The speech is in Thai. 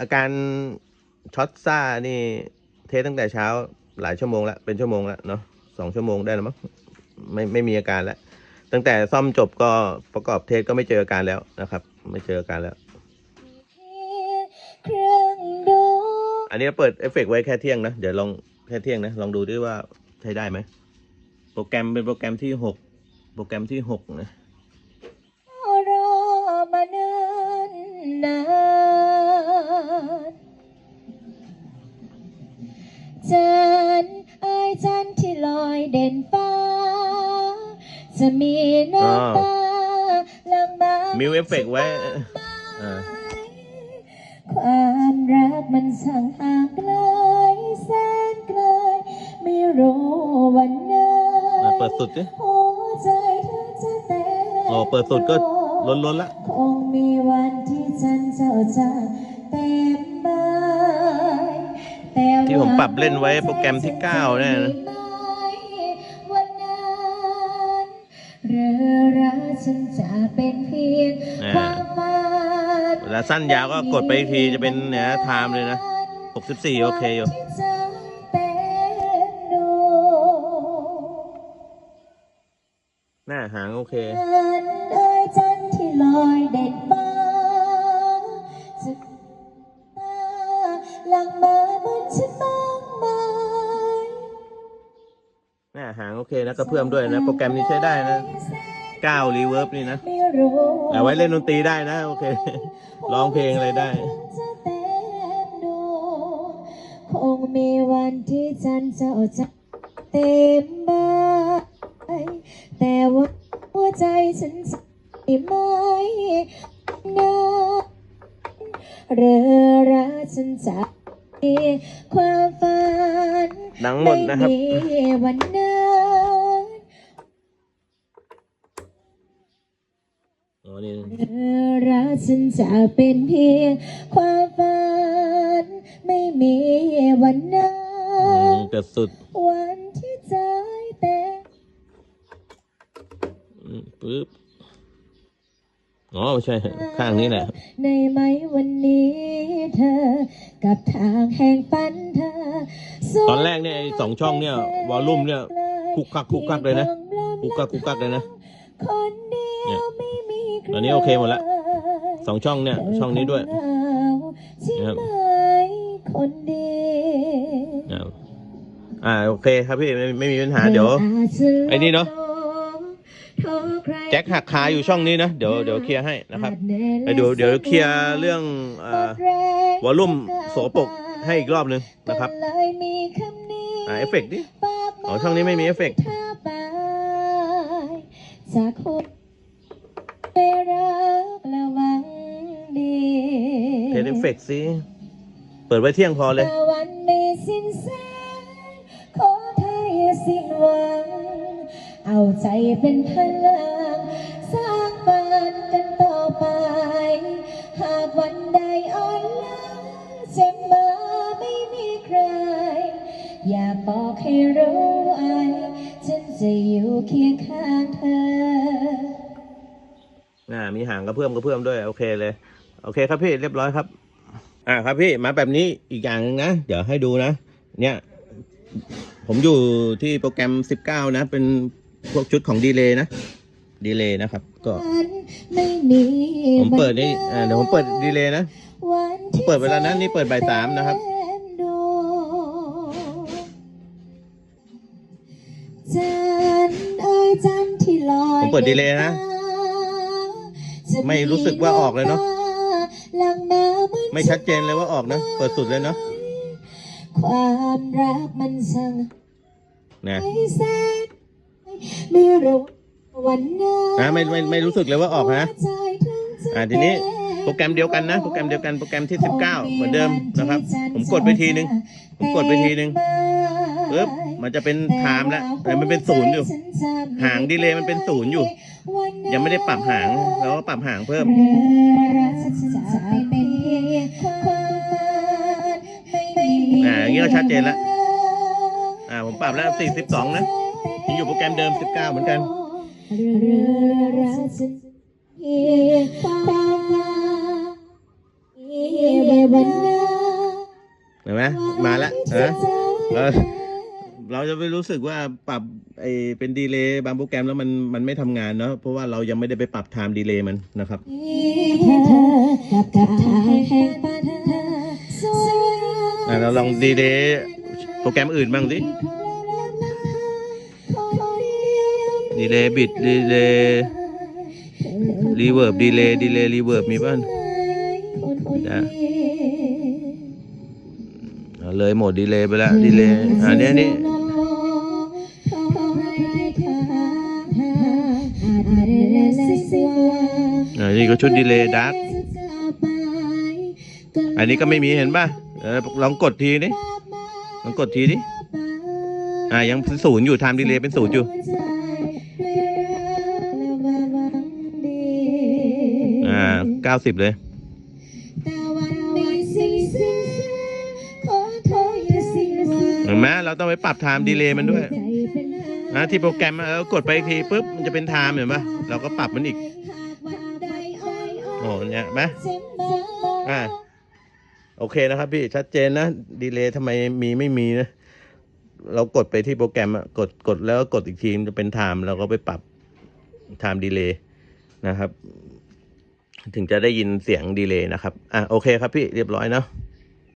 อาการช็อตซ่านี่เทสตั้งแต่เช้าหลายชั่วโมงแล้วเป็นชั่วโมงแล้วเนาะสองชั่วโมงได้แล้วมั้งไม่ไม่มีอาการแล้ว ตั้งแต่ซ่อมจบก็ประกอบเทสก็ไม่เจออาการแล้วนะครับ ไม่เจออาการแล้ว อันนี้เปิดเอฟเฟกไว้แค่เที่ยงนะ เดี๋ยวลองแค่เที่ยงนะ ลองดูด้วยว่าใช้ได้ไหม โปรแกรมเป็นโปรแกรมที่หกโปรแกรมที่หกนะรอมานานนาน จันทร์เอ้ยจันทร์ที่ลอยเด่นฟ้า จะมีน้ำตาหลังมามิวเอฟเฟกต์ไว้อ่าความรักมันสั่งห่างไกลแสนไกลไม่รู้วันไหนอะเปิดสุดดิหัวใจเธอจะเต้นอ๋อเปิดสุดก็ล้นๆละ คงมีวันที่ฉันเจ้าจ ที่ผมปรับเล่นไว้โปรแกรมที่เก้าเนี่ยนะวันนั้นเรือรักฉันจะเป็นเพียงความฝันเวลาสั้นยาวก็กดไปอีกทีจะเป็นเนี่ยไทม์เลยนะหกสิบสี่โอเคอยู่ที่จะเป็นดวงหน้าหางโอเคจันทร์เหางโอเคนะก็เพิ่มด้วยนะ โปรแกรมนี้ใช้ได้นะก้ารีเวิร์บนี่นะไม่รู้เอาไว้เล่นดนตรีได้นะ โอเค ร้องเพลงอะไรได้คงมีวันที่จันทร์เจ้าจะเต็มใบแต่ว่าหัวใจฉันจะไม่นานเรือรักฉันจะ ความฝันหนังหมดนะครับ ไม่มีวันนั้นอ๋อนี่เธอรักฉันจะเป็นเพียงความฝัน ไม่มีวันนั้อืมนเกิดสุดวันที่ใจเต้นอืมปึ๊บ อ๋อไม่ใช่ข้างนี้แหละในไหมวันนี้เธอ กับทางแห่งฝันเธอสุดตอนแรกเนี่ยไอ้สองช่องเนี่ยวอลลุ่มเนี่ยคุกคักคุกคักเลยนะคุกคักคุกคักเลยนะคนเดีเนี่ยยวไม่มีใครตอนนี้โอเคหมดละสองช่องเนี่ยช่องนี้ด้วยใช่นะครับไหมคนเดียวอ่าอ่าโอเคครับพี่ไม่ไม่มีปัญหาเดี๋ยวไอ้นี่เนอะ แจ็คหักขาอยู่ช่องนี้นะ เดี๋ยวเดี๋ยวเคลียร์ให้นะครับแล้วเดี๋ยวเดี๋ยวเคลียร์เรื่องอ่าวอลลุ่มโสปรกให้อีกรอบนึงนะครับอ่าเอฟเฟกต์ดิอ๋อช่องนี้ไม่มีเอฟเฟกต์จากคนไม่รักและหวังดีเทสเอฟเฟกต์สิเปิดไว้เที่ยงพอเลยแต่วันไม่สิ้นแสงขอเธออย่าสิ้นหวัง เอาใจเป็นพลัง สร้างฝันกันต่อไป หากวันใดอ่อนล้าเจ็บมาไม่มีใคร อย่าบอกให้รู้ไอฉันจะอยู่เคียงข้างเธอ อ่ามีหางกระเพื่อมกระเพื่อมด้วย โอเคเลย โอเคครับพี่เรียบร้อยครับ อ่าครับพี่มาแบบนี้อีกอย่างหนึงนะ เดี๋ยวให้ดูนะ เนี่ย ผมอยู่ที่โปรแกรม 19 นะ เป็น พวกชุดของดีเลย์นะ ดีเลย์นะครับ ก็ไม่มีผมเปิดนี่อ่าเดี๋ยวผมเปิดดีเลย์นะวันผมเปิดเวลานั้นนี่เปิดบ่ายสามนะครับจันทร์เอ้ยจันทร์ที่ลอยผมเปิดดีเลย์นะ ไม่รู้สึกว่าออกเลยเนอะหลังน้ำมันไม่ชัดเจนเลยว่าออกนะ เปิดสุดเลยเนาะความรักมันสั่งนะให้แสน ไม่รู้วันนั้นนะไม่ไม่ไม่รู้สึกเลยว่าออกนะหัวใจถึงจะอ่าทีนี้โปรแกรมเดียวกันนะ โปรแกรมเดียวกันโปรแกรมที่ 19 เหมือนเดิมนะครับ ผมกดไปทีนึง ผมกดไปทีนึงปึ๊บมันจะเป็นไทม์แล้วแต่มันเป็นศูนย์อยู่ หางดีเลย์มันเป็นศูนย์อยู่ ยังไม่ได้ปรับหางแล้วก็ปรับหางเพิ่ม อ่าอย่างนี้ก็ชัดเจนแล้วอ่าผมปรับแล้ว 42 นะ ยังอยู่โปรแกรมเดิม 19 เหมือนกันเรือรักฉันเพียงความหวังวันนาเห็นไหมมาแล้วนะเออเราจะไม่รู้สึกว่าปรับไอเป็นดีเลย์บางโปรแกรมแล้วมันมันไม่ทำงานเนาะเพราะว่าเรายังไม่ได้ไปปรับไทม์ดีเลย์มันนะครับกับกับทางแห่งปัญหาสวยอะเราลองดีเลย์โปรแกรมอื่นบ้างสิ ดีเลย์บิดดีเลย์รีเวิร์บดีเลย์ดีเลย์รีเวิร์บมีป่ะนะเลยโหมดดีเลย์ไปแล้วดีเลย์อันนี้นี่อ่านี่ก็ชุดดีเลย์ดาร์กอันนี้ก็ไม่มีเห็นป่ะเออลองกดทีนี่ลองกดทีดิอ่ายังเป็นศูนย์อยู่ไทม์ดีเลย์เป็นศูนย์อยู่ เก้าสิบเลย เห็นไหมเราต้องไปปรับไทม์ดีเลย์มันด้วยนะที่โปรแกรมอะเออกดไปอีกทีปุ๊บมันจะเป็นไทม์เห็นปะเราก็ปรับมันอีกโอ้เนี่ยเห็นไหมอ่าโอเคนะครับพี่ชัดเจนนะดีเลย์ทำไมมีไม่มีนะเรากดไปที่โปรแกรมอะกดกดแล้วก็กดอีกทีมันจะเป็นไทม์เราก็ไปปรับไทม์ดีเลย์นะครับ ถึงจะได้ยินเสียงดีเลย์นะครับ อะโอเคครับพี่เรียบร้อยเนาะ